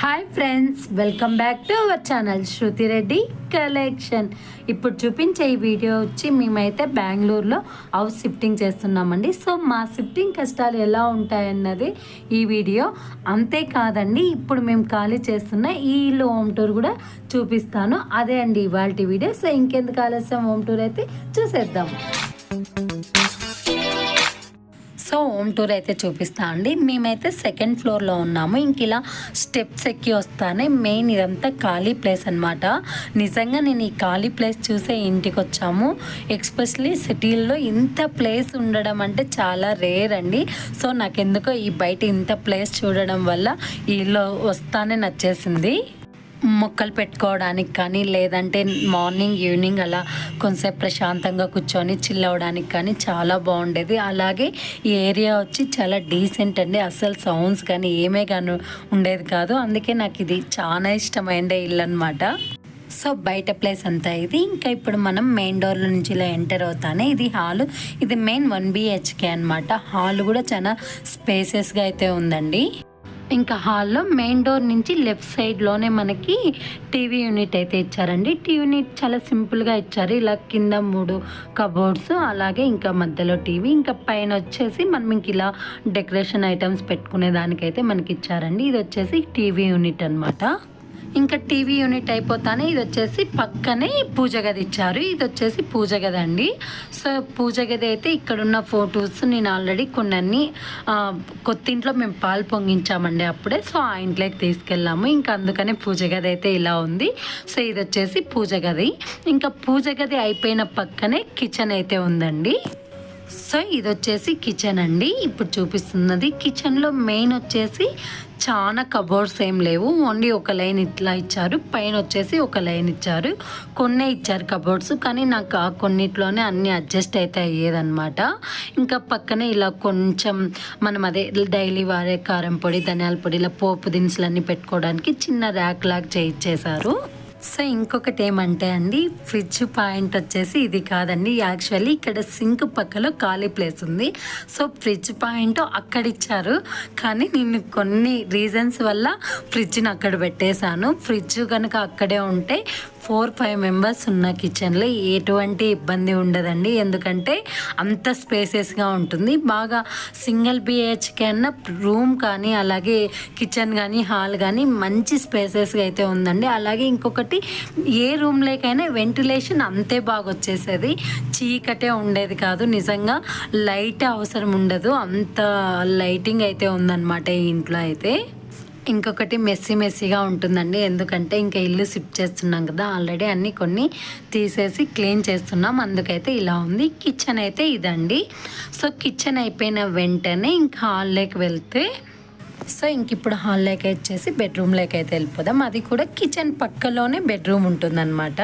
Hi friends welcome back to our channel Shruti Reddy collection ఇప్పుడు చూపించే ఈ video వచ్చి మేమైతే బెంగళూరులో హౌస్ షిఫ్టింగ్ చేస్తున్నామండి. సో మా షిఫ్టింగ్ కష్టాలు ఎలా ఉంటాయన్నది ఈ వీడియో అంతేకాదండి ఇప్పుడు మేము ఖాళీ చేస్తున్న ఈ ఇల్లు హోమ్ టూర్ కూడా చూపిస్తాను. అదే అండి ఇవాళ వీడియో సో ఇంకెందుకు ఆలస్యం? హోమ్ టూర్ అయితే చూసేద్దాం. సో హోమ్ టూర్ అయితే చూపిస్తా అండి. మేమైతే సెకండ్ ఫ్లోర్లో ఉన్నాము. ఇంక ఇలా స్టెప్స్ ఎక్కి వస్తానే మెయిన్ ఇదంతా ఖాళీ ప్లేస్ అనమాట నిజంగా నేను ఈ ఖాళీ ప్లేస్ చూసే ఇంటికి వచ్చాము. ఎక్స్పెషలీ సిటీల్లో ఇంత ప్లేస్ ఉండడం అంటే చాలా రేర్ అండి. సో నాకెందుకో ఈ బయట ఇంత ప్లేస్ చూడడం వల్ల ఈలో వస్తానే నచ్చేసింది. మొక్కలు పెట్టుకోవడానికి కానీ లేదంటే మార్నింగ్ ఈవినింగ్ అలా కొంచెంసేపు ప్రశాంతంగా కూర్చొని చిల్ అవ్వడానికి కానీ చాలా బాగుండేది. అలాగే ఈ ఏరియా వచ్చి చాలా డీసెంట్ అండి. అసలు సౌండ్స్ కానీ ఏమే కానీ ఉండేది కాదు. అందుకే నాకు ఇది చాలా ఇష్టమైన ఇల్లు అనమాట సో బయట ప్లేస్ అంతా ఇది. ఇంకా ఇప్పుడు మనం మెయిన్ డోర్ నుంచి ఇలా ఎంటర్ అవుతానే ఇది హాల్ ఇది మెయిన్ వన్ బిహెచ్కే అనమాట హాల్ కూడా చాలా స్పేసెస్గా అయితే ఉందండి. ఇంకా హాల్లో మెయిన్ డోర్ నుంచి లెఫ్ట్ సైడ్లోనే మనకి టీవీ యూనిట్ అయితే ఇచ్చారండి. టీవీ యూనిట్ చాలా సింపుల్గా ఇచ్చారు. ఇలా కింద మూడు కబోర్డ్స్ అలాగే ఇంకా మధ్యలో టీవీ ఇంకా పైన వచ్చేసి మనం ఇంక ఇలా డెకరేషన్ ఐటమ్స్ పెట్టుకునే దానికైతే మనకి ఇచ్చారండి. ఇది వచ్చేసి టీవీ యూనిట్ అన్నమాట. ఇంకా టీవీ యూనిట్ అయిపోతానే ఇది వచ్చేసి పక్కనే పూజ గది ఇచ్చారు. ఇది వచ్చేసి పూజ గది అండి. సో పూజ గది అయితే ఇక్కడున్న ఫొటోస్ నేను ఆల్రెడీ కొన్ని కొత్తింట్లో మేము పాలు పొంగించామండి అప్పుడే. సో ఆ ఇంట్లోకి తీసుకెళ్ళాము. ఇంకా అందుకనే పూజ గది అయితే ఇలా ఉంది. సో ఇది వచ్చేసి పూజ గది. ఇంకా పూజ గది అయిపోయిన పక్కనే కిచెన్ అయితే ఉందండి. సో ఇది వచ్చేసి కిచెన్ అండి. ఇప్పుడు చూపిస్తున్నది కిచెన్లో మెయిన్ వచ్చేసి చాలా కబోర్డ్స్ ఏం లేవు. ఓన్లీ ఒక లైన్ ఇట్లా ఇచ్చారు. పైన వచ్చేసి ఒక లైన్ ఇచ్చారు. కొన్నే ఇచ్చారు కబోర్డ్స్. కానీ నాకు ఆ కొన్నిట్లోనే అన్ని అడ్జస్ట్ అయితే అయ్యేదన్నమాట. ఇంకా పక్కనే ఇలా కొంచెం మనం అదే డైలీ వాడే కారం పొడి ధనియాల పొడి ఇలా పోపు దినుసులన్నీ పెట్టుకోవడానికి చిన్న ర్యాక్ లాగా చేయించేశారు సో ఇంకొకటి ఏమంటే అండి ఫ్రిడ్జ్ పాయింట్ వచ్చేసి ఇది కాదండి. యాక్చువల్లీ ఇక్కడ సింక్ పక్కలో ఖాళీ ప్లేస్ ఉంది. సో ఫ్రిడ్జ్ పాయింట్ అక్కడ ఇచ్చారు కానీ నేను కొన్ని రీజన్స్ వల్ల ఫ్రిడ్జ్ని అక్కడ పెట్టేశాను. ఫ్రిడ్జ్ కనుక అక్కడే ఉంటే ఫోర్ ఫైవ్ మెంబర్స్ ఉన్న కిచెన్లో ఎటువంటి ఇబ్బంది ఉండదండి. ఎందుకంటే అంత స్పేసెస్గా ఉంటుంది. బాగా సింగిల్ బిహెచ్కే అన్న రూమ్ కానీ అలాగే కిచెన్ కానీ హాల్ కానీ మంచి స్పేసెస్గా అయితే ఉందండి. అలాగే ఇంకొకటి ఏ రూమ్లోకైనా వెంటిలేషన్ అంతే బాగా వచ్చేసేది చీకటే ఉండేది కాదు. నిజంగా లైట్ అవసరం ఉండదు. అంత లైటింగ్ అయితే ఉందన్నమాట ఈ ఇంట్లో అయితే. ఇంకొకటి మెస్సీ మెస్సీగా ఉంటుందండి. ఎందుకంటే ఇంకా ఇల్లు షిఫ్ట్ చేస్తున్నాం కదా. ఆల్రెడీ అన్ని కొన్ని తీసేసి క్లీన్ చేస్తున్నాం. అందుకైతే ఇలా ఉంది. కిచెన్ అయితే ఇదండి. సో కిచెన్ అయిపోయిన వెంటనే ఇంకా హాల్లోకి వెళ్తే సో ఇంక ఇప్పుడు హాల్లోకి వచ్చేసి బెడ్రూమ్లోకి అయితే వెళ్ళిపోదాం. అది కూడా కిచెన్ పక్కలోనే బెడ్రూమ్ ఉంటుందన్నమాట.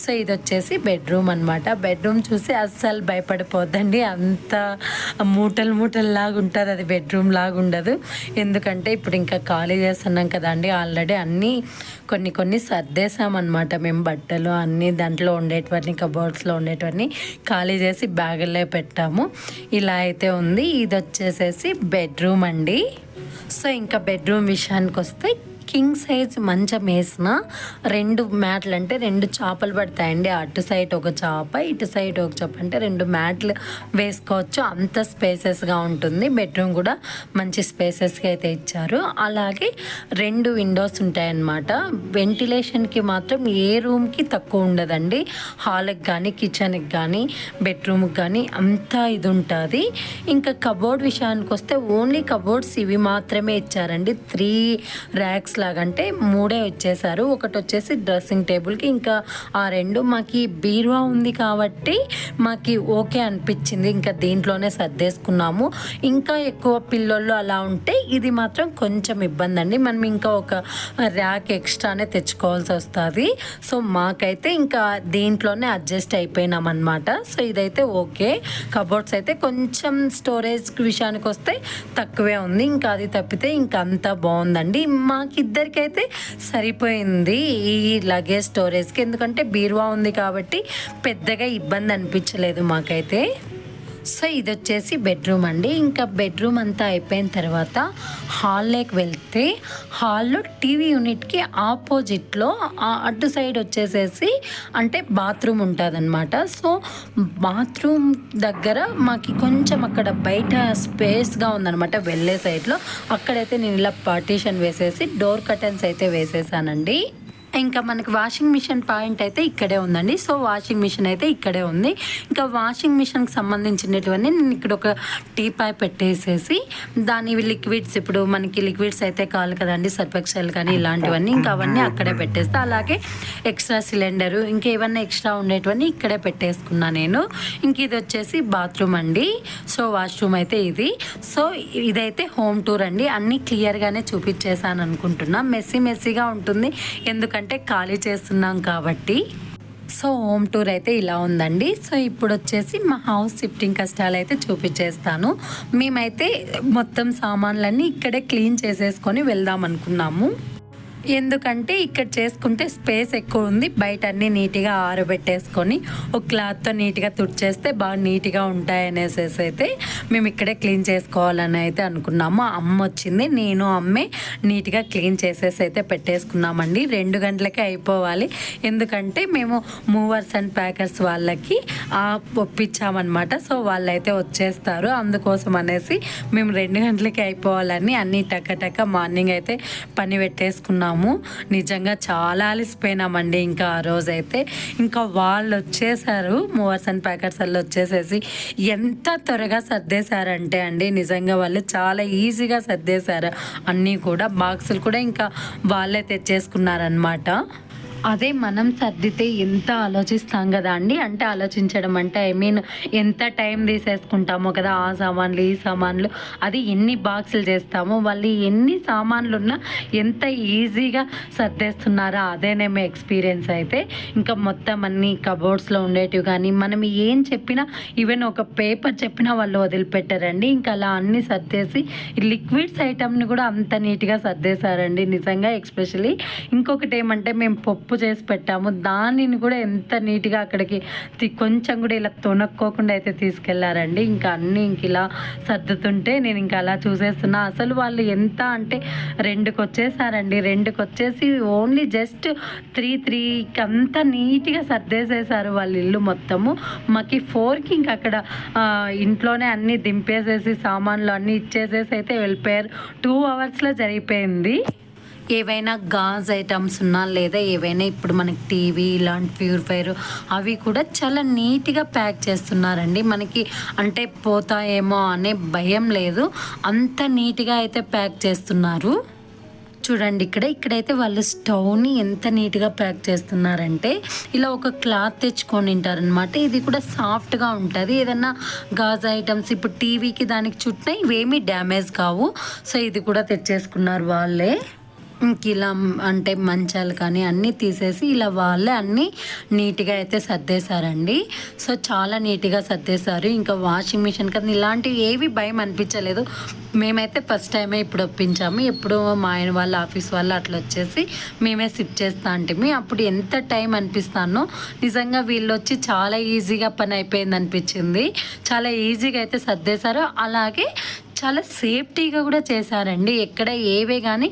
సో ఇది వచ్చేసి బెడ్రూమ్ అనమాట బెడ్రూమ్ చూసి అస్సలు భయపడిపోద్దండి. అంత మూటలు మూటలు లాగా ఉంటుంది. అది బెడ్రూమ్ లాగా ఉండదు. ఎందుకంటే ఇప్పుడు ఇంకా ఖాళీ చేస్తున్నాం కదండి ఆల్రెడీ అన్నీ కొన్ని కొన్ని సర్దేశామన్నమాట మేము బట్టలు అన్నీ దాంట్లో ఉండేటివన్నీ కబోర్డ్స్లో ఉండేటివన్నీ ఖాళీ చేసి బ్యాగుల్లో పెట్టాము. ఇలా అయితే ఉంది. ఇది వచ్చేసేసి బెడ్రూమ్ అండి. సో ఇంకా బెడ్రూమ్ విషయానికి వస్తే కింగ్ సైజ్ మంచం వేసిన రెండు మ్యాట్లు అంటే రెండు చేపలు పడతాయండి. అటు సైడ్ ఒక చేప ఇటు సైడ్ ఒక చేప అంటే రెండు మ్యాట్లు వేసుకోవచ్చు. అంత స్పేసెస్గా ఉంటుంది. బెడ్రూమ్ కూడా మంచి స్పేసెస్గా అయితే ఇచ్చారు. అలాగే రెండు విండోస్ ఉంటాయన్నమాట. వెంటిలేషన్కి మాత్రం ఏ రూమ్కి తక్కువ ఉండదండి. హాల్కి కానీ కిచెన్కి కానీ బెడ్రూమ్కి కానీ అంతా ఇది ఉంటుంది. ఇంకా కబోర్డ్ విషయానికి వస్తే ఓన్లీ కబోర్డ్స్ ఇవి మాత్రమే ఇచ్చారండి. త్రీ ర్యాక్స్ లాగా అంటే మూడే వచ్చేసారు. ఒకటి వచ్చేసి డ్రెస్సింగ్ టేబుల్కి. ఇంకా ఆ రెండు మాకు బీరువా ఉంది కాబట్టి మాకు ఓకే అనిపించింది. ఇంకా దీంట్లోనే సర్దేసుకున్నాము. ఇంకా ఎక్కువ పిల్లలు అలా ఉంటే ఇది మాత్రం కొంచెం ఇబ్బంది అండి మనం ఇంకా ఒక ర్యాక్ ఎక్స్ట్రానే తెచ్చుకోవాల్సి వస్తుంది. సో మాకైతే ఇంకా దీంట్లోనే అడ్జస్ట్ అయిపోయినాం అనమాట సో ఇదైతే ఓకే. కబోర్డ్స్ అయితే కొంచెం స్టోరేజ్ విషయానికి వస్తే తక్కువే ఉంది. ఇంకా అది తప్పితే ఇంకా అంతా బాగుందండి. మాకు ఇద్దరికైతే సరిపోయింది ఈ లగేజ్ స్టోరేజ్కి ఎందుకంటే బీరువా ఉంది కాబట్టి పెద్దగా ఇబ్బంది అనిపించలేదు మాకైతే. సో ఇది వచ్చేసి బెడ్రూమ్ అండి. ఇంకా బెడ్రూమ్ అంతా అయిపోయిన తర్వాత హాల్లోకి వెళ్తే హాల్లో టీవీ యూనిట్కి ఆపోజిట్లో అటు సైడ్ వచ్చేసేసి అంటే బాత్రూమ్ ఉంటుందన్నమాట. సో బాత్రూమ్ దగ్గర మాకు కొంచెం అక్కడ బయట స్పేస్గా ఉందన్నమాట వెళ్ళే సైడ్లో. అక్కడైతే నేను ఇలా పార్టీషన్ వేసేసి డోర్ కర్టన్స్ అయితే వేసేసానండి. ఇంకా మనకి వాషింగ్ మిషన్ పాయింట్ అయితే ఇక్కడే ఉందండి. సో వాషింగ్ మిషన్ అయితే ఇక్కడే ఉంది. ఇంకా వాషింగ్ మిషన్కి సంబంధించినటువంటి నేను ఇక్కడ ఒక టీ పై పెట్టేసేసి దాని లిక్విడ్స్ ఇప్పుడు మనకి లిక్విడ్స్ అయితే కావాలి కదండి. సర్ఫెక్సల్ కానీ ఇలాంటివన్నీ ఇంకా అవన్నీ అక్కడే పెట్టేస్తా. అలాగే ఎక్స్ట్రా సిలిండరు ఇంకేమన్నా ఎక్స్ట్రా ఉండేటివన్నీ ఇక్కడే పెట్టేసుకున్నా నేను. ఇంక ఇది వచ్చేసి బాత్రూమ్ అండి. సో వాష్రూమ్ అయితే ఇది. సో ఇదైతే హోమ్ టూర్ అండి. అన్నీ క్లియర్గానే చూపించేసాను అనుకుంటున్నా మెస్సీ మెస్సీగా ఉంటుంది. ఎందుకంటే ఖాళీ చేస్తున్నాం కాబట్టి. సో హోమ్ టూర్ అయితే ఇలా ఉందండి. సో ఇప్పుడు వచ్చేసి మా హౌస్ షిఫ్టింగ్ కష్టాలు అయితే చూపించేస్తాను. మేమైతే మొత్తం సామాన్లన్నీ ఇక్కడే క్లీన్ చేసేసుకొని వెళ్దాం అనుకున్నాము. ఎందుకంటే ఇక్కడ చేసుకుంటే స్పేస్ ఎక్కువ ఉంది. బయట అన్ని నీట్గా ఆరబెట్టేసుకొని ఒక క్లాత్తో నీట్గా తుడిచేస్తే బాగా నీట్గా ఉంటాయి అనేసి అయితే మేము ఇక్కడే క్లీన్ చేసుకోవాలని అయితే అనుకున్నాము. అమ్మ వచ్చింది నేను అమ్మే నీట్గా క్లీన్ చేసేసి అయితే పెట్టేసుకున్నామండి. రెండు గంటలకే అయిపోవాలి. ఎందుకంటే మేము మూవర్స్ అండ్ ప్యాకర్స్ వాళ్ళకి ఆ, ఒప్పించామన్నమాట. సో వాళ్ళైతే వచ్చేస్తారు. అందుకోసం అనేసి మేము రెండు గంటలకి అయిపోవాలని అన్ని టక టక మార్నింగ్ అయితే పని పెట్టేసుకున్నాము. నిజంగా చాలా అలసిపోయినామండి ఇంకా ఆ రోజైతే. ఇంకా వాళ్ళు వచ్చేసారు మూవర్స్ అండ్ ప్యాకెట్స్ వాళ్ళు వచ్చేసేసి ఎంత త్వరగా సర్దేశారంటే అండి నిజంగా వాళ్ళు చాలా ఈజీగా సర్దేశారు. అన్నీ కూడా బాక్సులు కూడా ఇంకా వాళ్ళే తెచ్చేసుకున్నారనమాట అదే మనం సర్దితే ఎంత ఆలోచిస్తాం కదా అండి? అంటే ఆలోచించడం అంటే ఐ మీన్ ఎంత టైం తీసేసుకుంటామో కదా ఆ సామాన్లు ఈ సామాన్లు అది ఎన్ని బాక్సులు చేస్తామో వాళ్ళు ఎన్ని సామాన్లు ఉన్నా ఎంత ఈజీగా సర్దేస్తున్నారో అదేనేమో ఎక్స్పీరియన్స్ అయితే. ఇంకా మొత్తం అన్ని కబోర్డ్స్లో ఉండేటివి కానీ మనం ఏం చెప్పినా ఈవెన్ ఒక పేపర్ చెప్పినా వాళ్ళు వదిలిపెట్టారండి. ఇంకా అలా అన్ని సర్దేసి లిక్విడ్స్ ఐటమ్ని కూడా అంత నీట్గా సర్దేశారండి నిజంగా ఎక్స్పెషలీ. ఇంకొకటి ఏమంటే మేము పప్పు చేసి పెట్టాము. దానిని కూడా ఎంత నీట్గా అక్కడికి తి- కొంచెం కూడా ఇలా తొనక్కోకుండా అయితే తీసుకెళ్ళారండి. ఇంకా అన్నీ ఇంక ఇలా సర్దుతుంటే నేను ఇంకా అలా చూసేస్తున్నా. అసలు వాళ్ళు ఎంత అంటే రెండుకి వచ్చేసారండి రెండుకి వచ్చేసి ఓన్లీ జస్ట్ త్రీ త్రీకి అంతా నీట్గా సర్దేసేసారు వాళ్ళ ఇల్లు మొత్తము. మాకు ఫోర్కి ఇంక అక్కడ ఇంట్లోనే అన్నీ దింపేసేసి సామాన్లు అన్నీ ఇచ్చేసేసి అయితే వెళ్ళిపోయారు. టూ అవర్స్లో జరిగిపోయింది. ఏవైనా గాజ్ ఐటమ్స్ ఉన్నా లేదా ఏవైనా ఇప్పుడు మనకి టీవీ ఇలాంటి ప్యూరిఫైర్ అవి కూడా చాలా నీట్గా ప్యాక్ చేస్తున్నారండి. మనకి అంటే పోతాయేమో అనే భయం లేదు. అంత నీట్గా అయితే ప్యాక్ చేస్తున్నారు. చూడండి ఇక్కడ ఇక్కడైతే వాళ్ళు స్టవ్ని ఎంత నీట్గా ప్యాక్ చేస్తున్నారంటే ఇలా ఒక క్లాత్ తెచ్చుకొని తింటారనమాట ఇది కూడా సాఫ్ట్గా ఉంటుంది. ఏదన్నా గాజు ఐటమ్స్ ఇప్పుడు టీవీకి దానికి చుట్టినా ఇవేమీ డ్యామేజ్ కావు. సో ఇది కూడా తెచ్చేసుకున్నారు వాళ్ళే. ఇలా అంటే మంచాలు కానీ అన్నీ తీసేసి ఇలా వాళ్ళే అన్నీ నీట్గా అయితే సర్దేశారండి. సో చాలా నీట్గా సర్దేశారు. ఇంకా వాషింగ్ మిషన్ కానీ ఇలాంటివి ఏవి భయం అనిపించలేదు. మేమైతే ఫస్ట్ టైమే ఇప్పుడు ఒప్పించాము. ఎప్పుడు మా ఆయన వాళ్ళ ఆఫీస్ వాళ్ళు అట్లా వచ్చేసి మేమే సిఫ్ట్ చేస్తా అంటే అప్పుడు ఎంత టైం అనిపిస్తానో నిజంగా వీళ్ళు వచ్చి చాలా ఈజీగా పని అయిపోయింది అనిపించింది చాలా ఈజీగా అయితే సర్దేశారు. అలాగే చాలా సేఫ్టీగా కూడా చేశారండి. ఎక్కడ ఏవే కానీ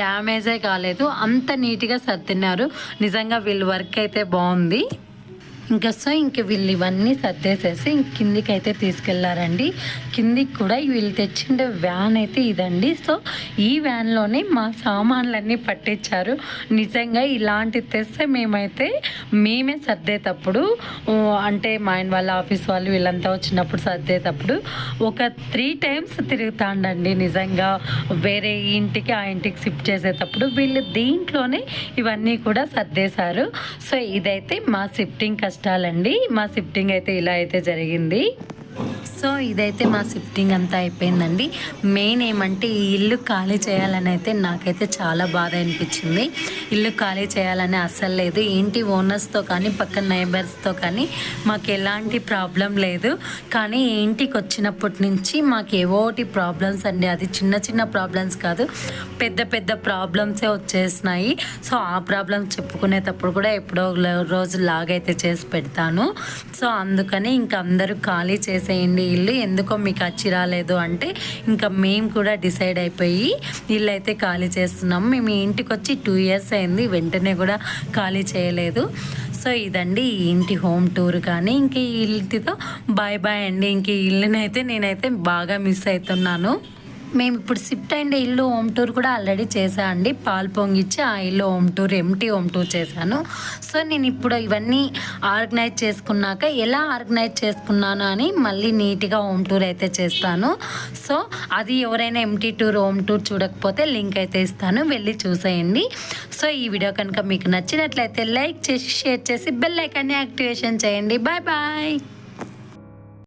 డ్యామేజే కాలేదు. అంత నీట్గా సర్దినారు నిజంగా వీళ్ళ వర్క్ అయితే బాగుంది ఇంకా సో ఇంక వీళ్ళు ఇవన్నీ సర్దేసేసి ఇంక కిందికి అయితే తీసుకెళ్ళారండి. కిందికి కూడా వీళ్ళు తెచ్చిండే వ్యాన్ అయితే ఇదండి. సో ఈ వ్యాన్లోనే మా సామాన్లన్నీ పట్టించారు. నిజంగా ఇలాంటి తెస్తే మేమైతే మేమే సర్దేటప్పుడు అంటే మా ఆయన వాళ్ళ ఆఫీస్ వాళ్ళు వీళ్ళంతా వచ్చినప్పుడు సర్దేటప్పుడు ఒక త్రీ టైమ్స్ తిరుగుతాండండి నిజంగా. వేరే ఇంటికి ఆ ఇంటికి షిఫ్ట్ చేసేటప్పుడు వీళ్ళు దీంట్లోనే ఇవన్నీ కూడా సర్దేశారు. సో ఇదైతే మా షిఫ్టింగ్ కష్టాలండి. మా షిఫ్టింగ్ అయితే ఇలా అయితే జరిగింది. సో ఇదైతే మా షిఫ్టింగ్ అంతా అయిపోయిందండి. మెయిన్ ఏమంటే ఈ ఇల్లు ఖాళీ చేయాలని అయితే నాకైతే చాలా బాధ అనిపించింది. ఇల్లు ఖాళీ చేయాలని అస్సలు లేదు. ఏంటి ఓనర్స్తో కానీ పక్కన నైబర్స్తో కానీ మాకు ఎలాంటి ప్రాబ్లం లేదు. కానీ ఇంటికి వచ్చినప్పటి నుంచి మాకు ఏవోటి ప్రాబ్లమ్స్ అండి. అది చిన్న చిన్న ప్రాబ్లమ్స్ కాదు. పెద్ద పెద్ద ప్రాబ్లమ్సే వచ్చేసినాయి. సో ఆ ప్రాబ్లమ్స్ చెప్పుకునేటప్పుడు కూడా ఎప్పుడో రోజు లాగైతే చేసి పెడతాను. సో అందుకని ఇంక అందరూ ఖాళీ చేసేయండి చేయండి ఇల్లు ఎందుకో మీకు వచ్చి రాలేదు అంటే ఇంకా మేము కూడా డిసైడ్ అయిపోయి ఇల్లు అయితే ఖాళీ చేస్తున్నాం. మేము ఇంటికి వచ్చి టూ ఇయర్స్ అయింది వెంటనే కూడా ఖాళీ చేయలేదు. సో ఇదండి ఈ ఇంటి హోమ్ టూర్ కానీ ఇంక ఈ ఇంటితో బాయ్ బాయ్ అండి. ఇంక ఇల్లునైతే నేనైతే బాగా మిస్ అవుతున్నాను. మేము ఇప్పుడు షిఫ్ట్ అయిన ఇల్లు హోమ్ టూర్ కూడా ఆల్రెడీ చేశా అండి పాలు పొంగిచ్చి ఆ ఇల్లు home tour empty home tour చేశాను. సో నేను ఇప్పుడు ఇవన్నీ ఆర్గనైజ్ చేసుకున్నాక ఎలా ఆర్గనైజ్ చేసుకున్నాను అని మళ్ళీ నీట్గా హోమ్ టూర్ అయితే చేస్తాను. సో అది ఎవరైనా ఎంటీ టూర్ హోమ్ టూర్ చూడకపోతే లింక్ అయితే ఇస్తాను. వెళ్ళి చూసేయండి. సో ఈ వీడియో కనుక మీకు నచ్చినట్లయితే లైక్ చేసి షేర్ చేసి బెల్ ఐకాన్ని యాక్టివేషన్ చేయండి. Bye bye